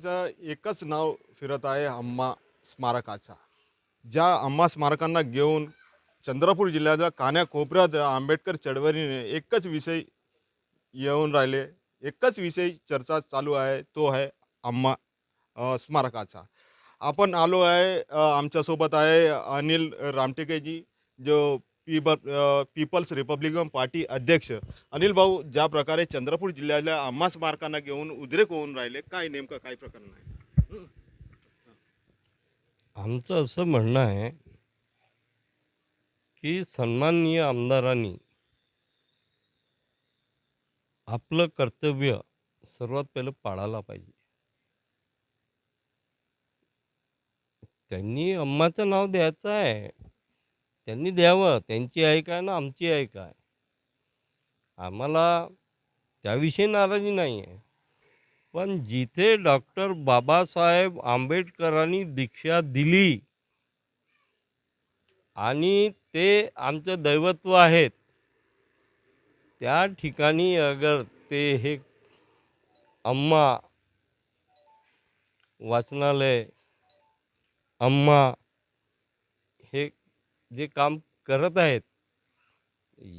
आमचं एकच नाव फिरत आहे अम्मा स्मारकाचा. ज्या अम्मा स्मारकांना घेऊन चंद्रपूर जिल्ह्याच्या कान्याकोपऱ्यात आंबेडकर चळवळीने एकच विषय येऊन राहिले. एकच विषय चर्चा चालू आहे तो आहे अम्मा स्मारकाचा. आपण आलो आहे आमच्यासोबत आहे अनिल रामटेकेजी जो पीब पीपल्स रिपब्लिकन पार्टी अध्यक्ष अनिल भाऊ ज्या प्रकारे चंद्रपूर जिल्ह्यातल्या अम्मा स्मारकांना घेऊन उद्रेक होऊन राहिले काय नेमकं काय प्रकरण आहे? आमचं असं म्हणणं आहे की सन्माननीय आमदारांनी आपलं कर्तव्य सर्वात पहिलं पाळायला पाहिजे. त्यांनी अम्माचं नाव द्यायचं आहे. त्यांनी द्यावं त्यांची आहे काय ना आमची आहे काय आम्हाला त्याविषयी नाराजी नाही आहे पण जिथे डॉक्टर बाबासाहेब आंबेडकरांनी दीक्षा दिली आणि ते आमचं दैवत्व आहेत त्या ठिकाणी अगर ते हे अम्मा वाचनालय अम्मा हे जे काम करत आहेत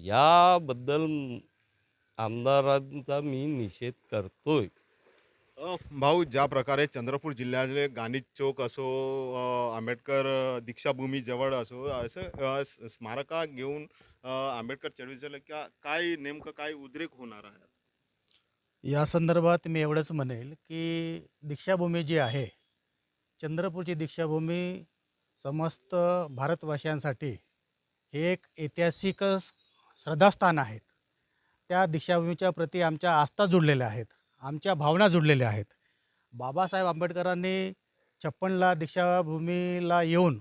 याबद्दल आमदारांचा मी निषेध करतोय. अ, भाऊ ज्या प्रकारे चंद्रपूर जिल्ह्यातले गांधी चौक असो अ, आंबेडकर दीक्षाभूमी जवळ असो असं अ, स- स्मारका घेऊन अ, आंबेडकर चळवळीचं का काय नेमकं काय उद्रेक होणार आहे? या संदर्भात मी एवढंच म्हणेल की दीक्षाभूमी जी आहे चंद्रपूरची दीक्षाभूमी समस्त भारतवासियांसाठी हे एक ऐतिहासिक श्रद्धास्थान आहेत. त्या दीक्षाभूमीच्या प्रती आमच्या आस्था जुडलेल्या आहेत. आमच्या भावना जुडलेल्या आहेत. बाबासाहेब आंबेडकरांनी छप्पनला दीक्षाभूमीला येऊन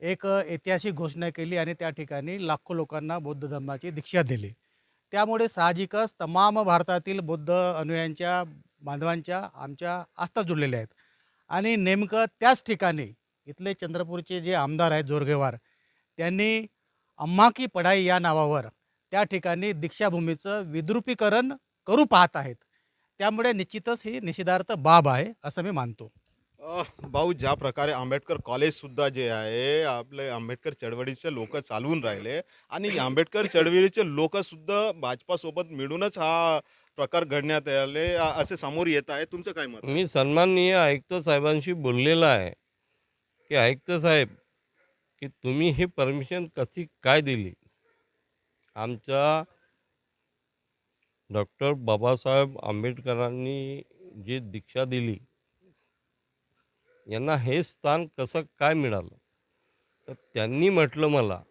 एक ऐतिहासिक घोषणा केली आणि त्या ठिकाणी लाखो लोकांना बौद्ध धर्माची दीक्षा दिली. त्यामुळे साहजिकच तमाम भारतातील बौद्ध अनुयायांच्या बांधवांच्या आमच्या आस्था जुळलेल्या आहेत. आणि नेमकं त्याच ठिकाणी इथले चंद्रपूरचे जे आमदार आहेत जोरगेवार त्यांनी अम्मा की पढाई या नावावर त्या ठिकाणी दीक्षाभूमीचं विद्रुपीकरण करू पाहत आहेत. त्यामुळे निश्चितच ही निषेधार्थ बाब आहे असं मी मानतो. भाऊ ज्या प्रकारे आंबेडकर कॉलेज सुद्धा जे आहे आपले आंबेडकर चळवळीचे लोक चालवून राहिले आणि आंबेडकर चळवळीचे लोक सुद्धा भाजपासोबत मिळूनच हा प्रकार घडण्यात आले अ- असे समोर येत आहे. तुमचं काय मत? मी सन्माननीय आयुक्त साहेबांशी बोललेला आहे. की ऐकतं साहेब की तुम्ही हे परमिशन कशी काय दिली? आमच्या डॉक्टर बाबासाहेब आंबेडकरांनी जी दीक्षा दिली यांना हे स्थान कसं काय मिळालं? तर त्यांनी म्हटलं मला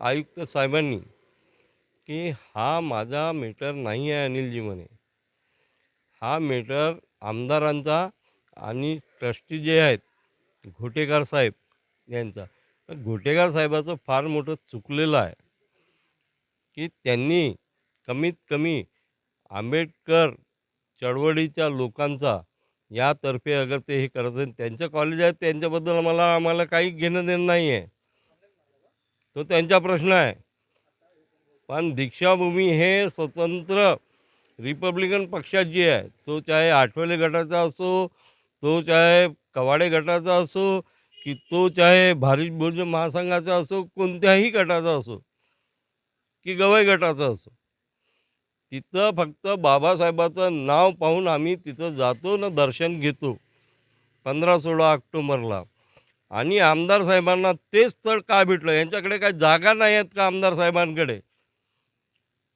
आयुक्त साहेबांनी की हा माझा मेटर नाही आहे अनिलजी म्हणे हा मेटर आमदारांचा आणि ट्रस्टी जे आहेत घोटेगार साहेब यांचा. तर साहेबाचं फार मोठं चुकलेलं आहे की त्यांनी कमीत कमी आंबेडकर चळवळीच्या लोकांचा यातर्फे अगर ते हे करत आहेत त्यांचं कॉलेज आहे त्यांच्याबद्दल मला आम्हाला काही घेणं देणं नाही आहे. तो त्यांचा प्रश्न आहे. पण दीक्षाभूमी हे स्वतंत्र रिपब्लिकन पक्षाची आहे तो चाहे आठवले गटाचा असो तो चाहे कवाडे गटाचा असो की तो चाहे भारिप बहुजन महासंघाचा असो कोणत्याही गटाचा असो की गवई गटाचा असो. तिथं फक्त बाबासाहेबाचं नाव पाहून आम्ही तिथं जातो ना दर्शन घेतो पंधरा सोळा ऑक्टोबरला. आणि आमदार साहेबांना तेच स्थळ का भेटलं? यांच्याकडे काय जागा नाही आहेत का आमदार साहेबांकडे?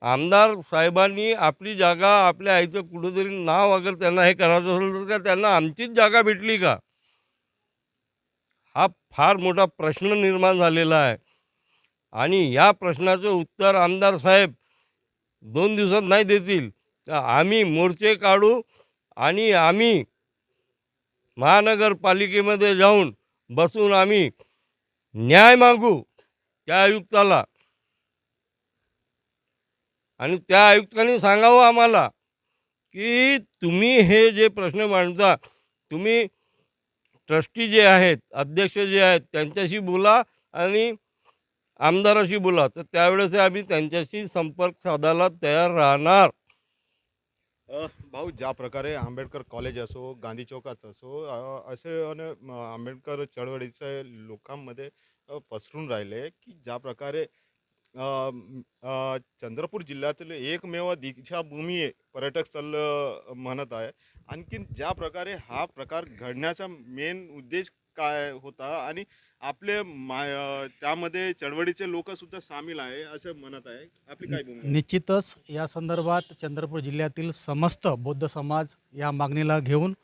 आमदार साहेबांनी आपली जागा आपल्या आईचं कुठंतरी नाव अगर त्यांना हे करायचं असेल तर का त्यांना आमचीच जागा भेटली का? हा फार मोठा प्रश्न निर्माण झालेला आहे. आणि या प्रश्नाचं उत्तर आमदार साहेब दोन दिवसात नाही देतील. तर आम्ही मोर्चे काढू आणि आम्ही महानगरपालिकेमध्ये जाऊन बसून आम्ही न्याय मागू त्या आयुक्ताला. आणि त्या आयुक्तांनी सांगावं आम्हाला की तुम्ही हे जे प्रश्न मांडता तुम्ही ट्रस्टी जे आहेत अध्यक्ष जे आहेत त्यांच्याशी बोला आणि आमदाराशी बोला. तर त्यावेळेस आम्ही त्यांच्याशी संपर्क साधायला तयार राहणार. भाऊ ज्या प्रकारे आंबेडकर कॉलेज असो गांधी चौकात असो असे आंबेडकर चळवळीचे लोकांमध्ये पसरून राहिले की ज्या प्रकारे चंद्रपूर जिल्ह्यातील एकमेव दीक्षाभूमी आहे, पर्यटक स्थळ म्हणत आहे. आणखीन ज्या प्रकारे हा प्रकार घडण्याचा मेन उद्देश काय होता आणि आपले मा त्यामध्ये चळवळीचे लोकसुद्धा सामील आहे असं म्हणत आहे. आपली काय भूमिका? आहे? निश्चितच या संदर्भात चंद्रपूर जिल्ह्यातील समस्त बौद्ध समाज या मागणीला घेऊन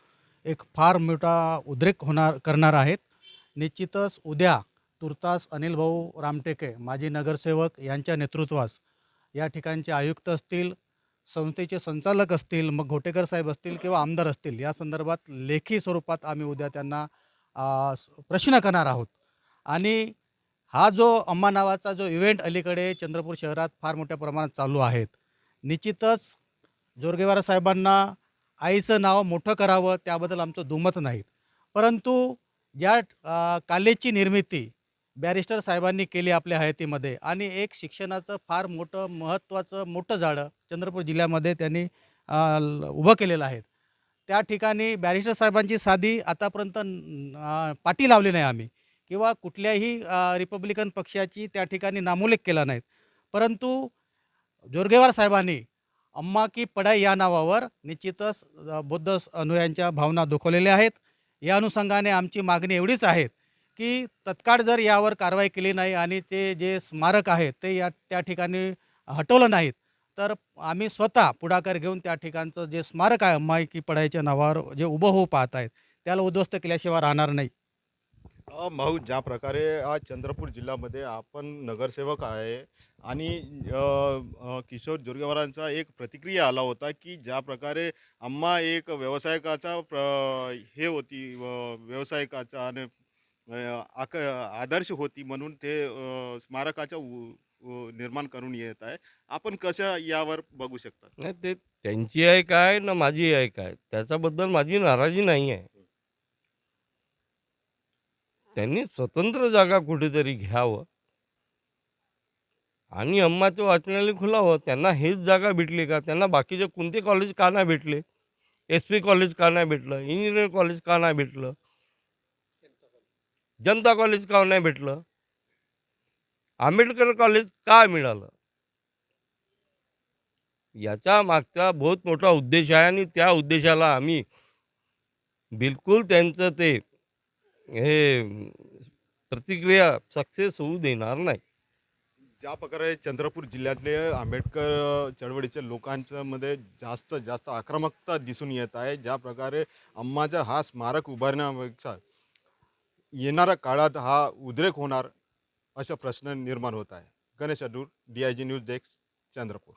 एक फार मोठा उद्रेक होणार करणार आहेत. निश्चितच उद्या तुर्तास अनिल भाऊ रामटेके माजी नगरसेवक यांच्या नेतृत्वास. या ठिकाणचे आयुक्त असतील संस्थेचे संचालक असतील मग घोटेकर साहेब असतील किंवा आमदार असतील या संदर्भात लेखी स्वरूपात आम्ही उद्या त्यांना प्रश्न करणार आहोत. आणि हा जो अम्मा नावाचा जो इव्हेंट अलीकडे चंद्रपूर शहरात फार मोठ्या प्रमाणात चालू आहेत. निश्चितच जोरगेवार साहेबांना आईचं नाव मोठं करावं त्याबद्दल आमचं दुमत नाहीत. परंतु ज्या अ, निर्मिती बॅरिस्टर साहेबांनी केली आपल्या हयातीमध्ये. आणि एक शिक्षणाचं फार मोठं महत्त्वाचं मोठं झाडं चंद्रपूर जिल्ह्यामध्ये त्यांनी उभं केलेलं आहे त्या ठिकाणी बॅरिस्टर साहेबांची साधी आतापर्यंत पाठी पाटी लावली नाही आम्ही. किंवा कुठल्याही रिपब्लिकन पक्षाची त्या ठिकाणी नामोल्लेख केला नाहीत. परंतु जोरगेवार साहेबांनी अम्मा की पढाई या नावावर निश्चितच अ, बुद्ध भावना दुखवलेल्या आहेत. या अनुषंगाने आमची मागणी एवढीच आहे की तत्काळ जर यावर कारवाई केली नाही आणि ते जे स्मारक आहेत ते या त्या ठिकाणी हटवलं नाहीत तर आम्ही स्वतः पुढाकार घेऊन त्या ठिकाणचं जे स्मारक आहे अम्मा की नावावर जे उभं होऊ पाहत आहेत त्याला उद्ध्वस्त केल्याशिवाय राहणार नाही. भाऊ ज्या प्रकारे आज चंद्रपूर जिल्ह्यामध्ये आपण नगरसेवक आहे आणि किशोर जोरगेवारांचा एक प्रतिक्रिया आला होता की ज्या प्रकारे अम्मा एक व्यावसायिकाचा प्र हे होती व- व्यावसायिकाचा आणि अ, आक आदर्श होती म्हणून ते अ, उ- उ- निर्माण करून येत आहे. आपण कशा यावर बघू शकतात नाही ते त्यांची आहे काय ना माझी आहे. काय त्याच्याबद्दल माझी नाराजी नाही आहे. त्यांनी स्वतंत्र जागा कुठेतरी घ्यावं. आणि अम्माचं वाचनालय खुलावं. त्यांना हेच जागा भेटली का? त्यांना बाकीचे कोणते कॉलेज का नाही भेटले? एस पी कॉलेज का नाही भेटलं? इंजिनिअरिंग कॉलेज का नाही भेटलं? जनता कॉलेज का नाही भेटलं? आंबेडकर कॉलेज का मिळालं? याच्या मागचा बहुत मोठा उद्देश आहे आणि त्या उद्देशाला आम्ही बिलकुल त्यांचं ते हे प्रतिक्रिया सक्सेस होऊ देणार नाही. ज्या प्रकारे चंद्रपूर जिल्ह्यातले आंबेडकर चळवळीच्या लोकांच्या मध्ये जास्त जास्त आक्रमकता दिसून येत आहे ज्या प्रकारे अम्माचा हा स्मारक उभारण्यापेक्षा येणाऱ्या काळात हा उद्रेक होणार असा प्रश्न निर्माण होत आहे. Ganesh Adur D I G news desk Chandrapur.